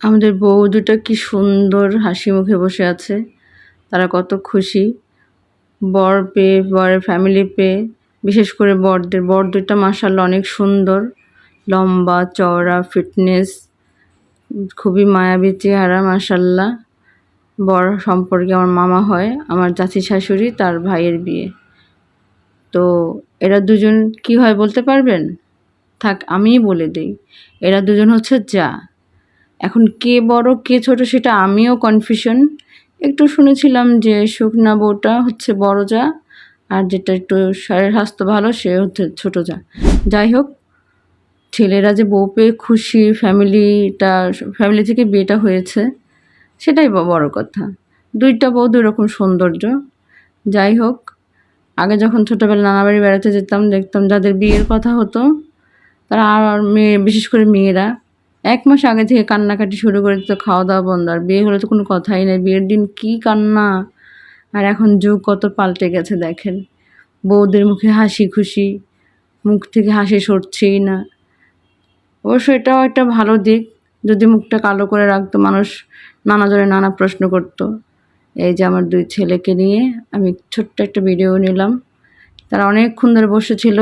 আমাদের বউ দুটো কি সুন্দর হাসি মুখে বসে আছে। তারা কত খুশি। বর পেয়ে, বরের ফ্যামিলি পেয়ে, বিশেষ করে বরদের। বর দুটা মাসাল্লাহ অনেক সুন্দর। লম্বা, চওড়া ফিটনেস খুবই মায়াবী চেহারা মাসাল্লাহ বর সম্পর্কে আমার মামা হয়, আমার চাচি শাশুড়ি, তার ভাইয়ের বিয়ে। তো এরা দুজন কি হয় বলতে পারবেন? থাক, আমিই বলে দিই। এরা দুজন হচ্ছে যা। এখন কে বড়, কে ছোট সেটা আমিও কনফিউশন একটু শুনেছিলাম যে শুকনা বউটা হচ্ছে বড় যা, আর যেটা একটু শরীর স্বাস্থ্য ভালো, সে হচ্ছে ছোট যা। যাই হোক, ছেলেরা যে বউ পেয়ে খুশি ফ্যামিলিটা ফ্যামিলি থেকে বিয়েটা হয়েছে, সেটাই বড় কথা। দুইটা বউ দুই রকম সৌন্দর্য। যাই হোক, আগে যখন ছোটোবেলা নানা বাড়ি বেড়াতে যেতাম, দেখতাম যাদের বিয়ের কথা হতো, তারা আর মেয়ে, বিশেষ করে মেয়েরা এক মাস আগে থেকে কান্নাকাটি শুরু করে দিত খাওয়া দাওয়া বন্ধ, আর বিয়ে হলে তো কোনো কথাই নেই। বিয়ের দিন কি কান্না? আর এখন যুগ কত পাল্টে গেছে দেখেন। বউদের মুখে হাসি খুশি, মুখ থেকে হাসি সরছেই না। অবশ্য এটাও একটা ভালো দিক, যদি মুখটা কালো করে রাখতো মানুষ, নানা জনে নানা প্রশ্ন করতো। এই যে আমার দুই ছেলেকে নিয়ে আমি ছোট্ট একটা ভিডিও নিলাম। তারা অনেকক্ষণ ধরে বসেছিল